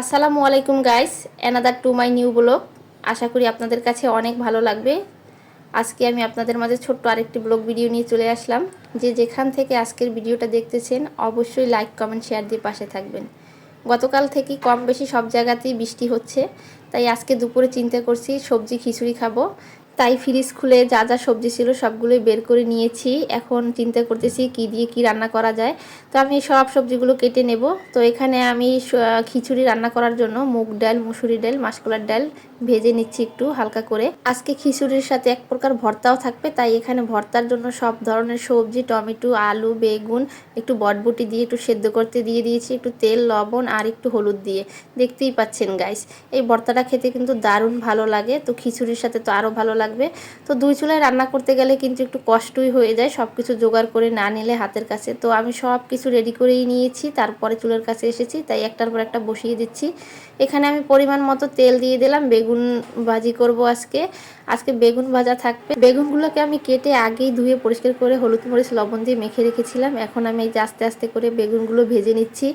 আসসালামু আলাইকুম guys another to my new blog আশা করি আপনাদের কাছে অনেক ভালো লাগবে। আজকে আমি আপনাদের মাঝে ছোট্ট আরেকটি ব্লগ ভিডিও নিয়ে চলে আসলাম। যে যেখান থেকে আজকের ভিডিওটা দেখতেছেন, অবশ্যই লাইক কমেন্ট শেয়ার দিয়ে পাশে থাকবেন। গতকাল থেকে কম বেশি সব জায়গাতেই বৃষ্টি হচ্ছে, তাই আজকে দুপুরে চিন্তা করছি সবজি, খিচুড়ি খাব। তাই ফ্রিজ খুলে যা যা সবজি ছিল সবগুলোই বের করে নিয়েছি। এখন চিন্তা করতেছি কি দিয়ে কি রান্না করা যায়। তো আমি সব সবজিগুলো কেটে নেব। তো এখানে আমি খিচুড়ি রান্না করার জন্য মুগ ডাল, মুসুরি ডাল মাসকলার ডাল ভেজে নিচ্ছি একটু হালকা করে। আজকে খিচুড়ির সাথে এক প্রকার ভর্তাও থাকবে, তাই এখানে ভর্তার জন্য সব ধরনের সবজি, টমেটো, আলু, বেগুন, একটু বটবুটি দিয়ে একটু সেদ্ধ করতে দিয়ে দিয়েছি, একটু তেল, লবণ আর একটু হলুদ দিয়ে। দেখতেই পাচ্ছেন, গাইস। এই ভর্তাটা খেতে কিন্তু দারুণ ভালো লাগে। তো খিচুড়ির সাথে তো আরও ভালো লাগবে। তো দুই চুলায় রান্না করতে গেলে কিন্তু একটু কষ্টই হয়ে যায় সব কিছু জোগাড় করে না নিলে হাতের কাছে। তো আমি সব কিছু রেডি করেই নিয়েছি, তারপরে চুলের কাছে এসেছি, তাই একটার পর একটা বসিয়ে দিচ্ছি। এখানে আমি পরিমাণ মতো তেল দিয়ে দিলাম, বেগুন ভাজি করব আজকে। আজকে বেগুন ভাজা থাকবে। বেগুনগুলোকে আমি কেটে আগেই ধুয়ে পরিষ্কার করে হলুদ মরিচ, লবণ দিয়ে মেখে রেখেছিলাম। এখন আমি এই যে আস্তে আস্তে করে বেগুনগুলো ভেজে নিচ্ছি।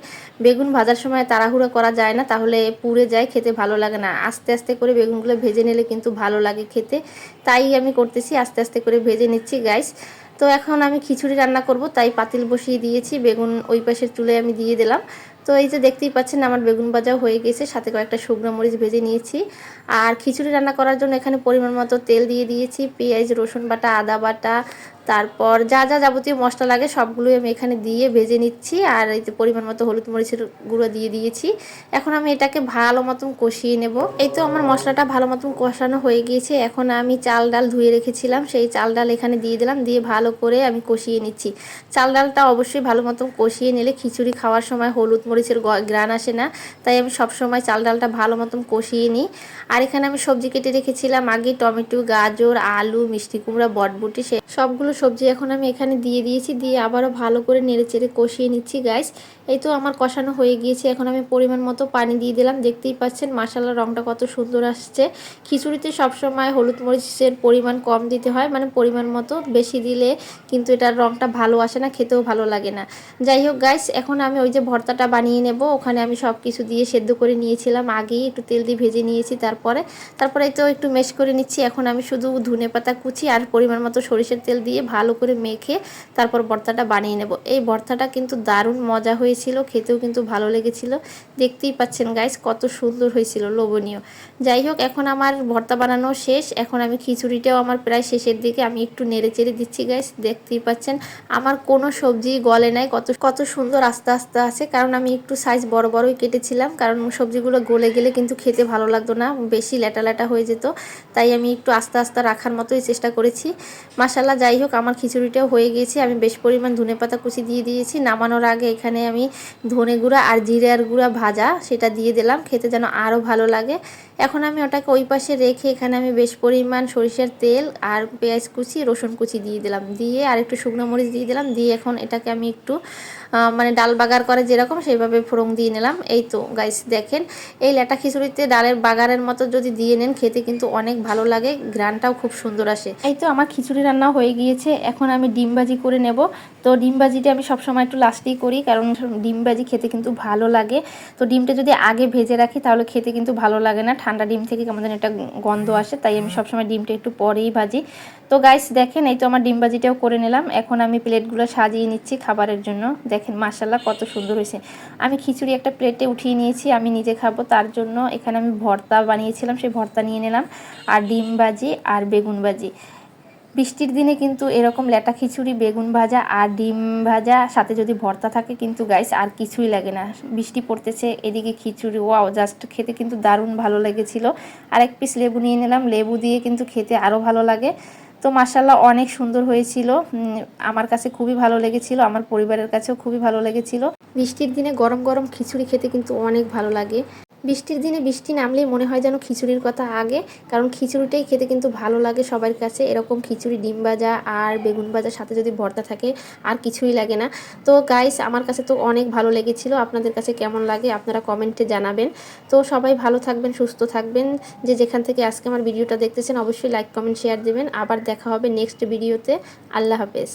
বেগুন ভাজার সময় তাড়াহুড়ো করা যায় না, তাহলে পুড়ে যায়, খেতে ভালো লাগে না। আস্তে আস্তে করে বেগুনগুলো ভেজে নিলে কিন্তু ভালো লাগে খেতে। তাই আমি করতেছি, আস্তে আস্তে করে ভেজে নিচ্ছি গ্যাস তো এখন আমি খিচুড়ি রান্না করব, তাই পাতিল বসিয়ে দিয়েছি, বেগুন ওই পাশের চুলে আমি দিয়ে দিলাম। তো এই যে দেখতেই পাচ্ছেন, আমার বেগুন ভাজাও হয়ে গেছে, সাথে কয়েকটা শুকনো মরিচ ভেজে নিয়েছি। আর খিচুড়ি রান্না করার জন্য এখানে পরিমাণ মতো তেল দিয়ে দিয়েছি, পেঁয়াজ, রসুন বাটা, আদা বাটা তারপর যা যা যাবতীয় মশলা লাগে সবগুলোই আমি এখানে দিয়ে ভেজে নিচ্ছি, আর এই যে পরিমাণ মতো হলুদ মরিচের গুঁড়ো দিয়ে দিয়েছি। এখন আমি এটাকে ভালো মতন কষিয়ে নেব। এই তো আমার মশলাটা ভালো মতন কষানো হয়ে গিয়েছে। এখন আমি চাল ডাল ধুয়ে রেখেছিলাম, সেই চাল ডাল এখানে দিয়ে দিলাম, দিয়ে ভালো করে আমি কষিয়ে নিচ্ছি। চাল ডালটা অবশ্যই ভালো মতন কষিয়ে নিলে খিচুড়ি খাওয়ার সময় হলুদ মরিচের গ্রান আসে না, তাই আমি সবসময় চাল ডালটা ভালো মতন কষিয়ে নিই। আর এখানে আমি সবজি কেটে রেখেছিলাম, আগে টমেটো, গাজর, আলু, মিষ্টি কুমড়া, বটবুটি সে, সবগুলো সবজি এখন আমি এখানে দিয়ে দিয়েছি, দিয়ে আবারও ভালো করে নেড়ে চেড়ে কষিয়ে নিচ্ছি গ্যাস এই তো আমার কষানো হয়ে গিয়েছে, এখন আমি পরিমাণ মতো পানি দিয়ে দিলাম। দেখতেই পাচ্ছেন মাসালার রঙটা কত সুন্দর আসছে। খিচুড়িতে সবসময় হলুদ মরিচের পরিমাণ কম দিতে হয় মানে পরিমাণ মতো বেশি দিলে কিন্তু এটার রঙটা ভালো আসে না, খেতেও ভালো লাগে না। যাই হোক গাইস এখন আমি ওই যে ভর্তাটা বানিয়ে নেব, ওখানে আমি সব কিছু দিয়ে সেদ্ধ করে নিয়েছিলাম। আগেই একটু তেল দিয়ে ভেজে নিয়েছি তারপরে তারপরে তো একটু মেশ করে নিচ্ছি। এখন আমি শুধু ধনে পাতা কুচি আর পরিমাণ মতো সরিষার তেল দিয়ে ভালো করে মেখে তারপর ভর্তাটা বানিয়ে নেব। এই ভর্তাটা কিন্তু দারুণ মজা হয়েছিল, খেতেও কিন্তু ভালো লেগেছিল। দেখতেই পাচ্ছেন গাইস কত সুন্দর হয়েছিল, লোভনীয়। যাই হোক, এখন আমার ভর্তা বানানো শেষ। এখন আমি খিচুড়িটাও আমার প্রায় শেষের দিকে, আমি একটু নেড়ে চেড়ে দিচ্ছি গাইস দেখতেই পাচ্ছেন। আমার কোনো সবজি গলে নাই, কত কত সুন্দর আস্তে আস্তে আছে। কারণ আমি একটু সাইজ বড় বড়ই কেটেছিলাম, কারণ সবজিগুলো গলে গেলে কিন্তু খেতে ভালো লাগতো না, বেশি ল্যাটা ল্যাটা হয়ে যেত। তাই আমি একটু আস্তে আস্তে রাখার মতোই চেষ্টা করেছি। মাসাল্লাহ যাই হোক আমার খিচুড়িটাও হয়ে গিয়েছে আমি বেশ পরিমাণ ধনে পাতা কুচি দিয়ে দিয়েছি। নামানোর আগে এখানে আমি ধনে গুঁড়া আর জিরার গুঁড়া ভাজা সেটা দিয়ে দিলাম, খেতে যেন আরও ভালো লাগে। এখন আমি ওটাকে ওই পাশে রেখে এখানে আমি বেশ পরিমাণ সরিষার তেল আর পেঁয়াজ কুচি, রসুন কুচি দিয়ে দিলাম। দিয়ে আর একটু শুকনো মরিচ দিয়ে দিলাম। দিয়ে এখন এটাকে আমি একটু মানে ডাল বাগার করে যেরকম সেইভাবে ফোড়ং দিয়ে নিলাম। এই তো গাইস দেখেন, এই লেটা খিচুড়িতে ডালের বাগারের মতো যদি দিয়ে নেন, খেতে কিন্তু অনেক ভালো লাগে গ্রানটাও খুব সুন্দর আসে। এই তো আমার খিচুড়ি রান্না হয়ে গিয়েছে। এখন আমি ডিমবাজি করে নেব। তো ডিমবাজিটা আমি সবসময় একটু লাস্টেই করি, কারণ ডিমবাজি খেতে কিন্তু ভালো লাগে। তো ডিমটা যদি আগে ভেজে রাখি, তাহলে খেতে কিন্তু ভালো লাগে না। ঠান্ডা ডিম থেকে আমাদের একটা গন্ধ আসে, তাই আমি সবসময় ডিমটা একটু পরেই ভাজি। তো গাইস দেখেন, এই তো আমার ডিমবাজিটাও করে নিলাম। এখন আমি প্লেটগুলো সাজিয়ে নিচ্ছি খাবারের জন্য। দেখেন মাসাল্লাহ কত সুন্দর হয়েছে। আমি খিচুড়ি একটা প্লেটে উঠিয়ে নিয়েছি, আমি নিজে খাব। তার জন্য এখানে আমি ভর্তা বানিয়েছিলাম, সেই ভর্তা নিয়ে নিলাম। আর ডিম ভাজি আর বেগুন ভাজি বৃষ্টির দিনে কিন্তু এরকম লেটা খিচুড়ি, বেগুন ভাজা আর ডিম ভাজা সাথে যদি ভর্তা থাকে কিন্তু গাইস আর কিছুই লাগে না। বৃষ্টি পড়তেছে, এদিকে খিচুড়ি ওয়াও জাস্ট খেতে কিন্তু দারুণ ভালো লেগেছিল। আর এক পিস লেবু নিয়ে নিলাম, লেবু দিয়ে কিন্তু খেতে আরও ভালো লাগে। তো মাসাল্লাহ অনেক সুন্দর হয়েছিল। আমার কাছে খুবই ভালো লেগেছিল, আমার পরিবারের কাছেও খুবই ভালো লেগেছিল। বৃষ্টির দিনে গরম গরম খিচুড়ি খেতে কিন্তু অনেক ভালো লাগে। বৃষ্টির দিনে বৃষ্টি নামলেই মনে হয় যেন খিচুড়ির কথা আগে, কারণ খিচুড়িটাই খেতে কিন্তু ভালো লাগে সবার কাছে। এরকম খিচুড়ি, ডিম ভাজা আর বেগুন ভাজার সাথে যদি ভর্তা থাকে, আর কিছুই লাগে না। তো গাইস আমার কাছে তো অনেক ভালো লেগেছিল। আপনাদের কাছে কেমন লাগে আপনারা কমেন্টে জানাবেন। তো সবাই ভালো থাকবেন, সুস্থ থাকবেন। যে যেখান থেকে আজকে আমার ভিডিওটা দেখতেছেন, অবশ্যই লাইক কমেন্ট শেয়ার দেবেন। আবার দেখা হবে নেক্সট ভিডিওতে আল্লাহ হাফেজ।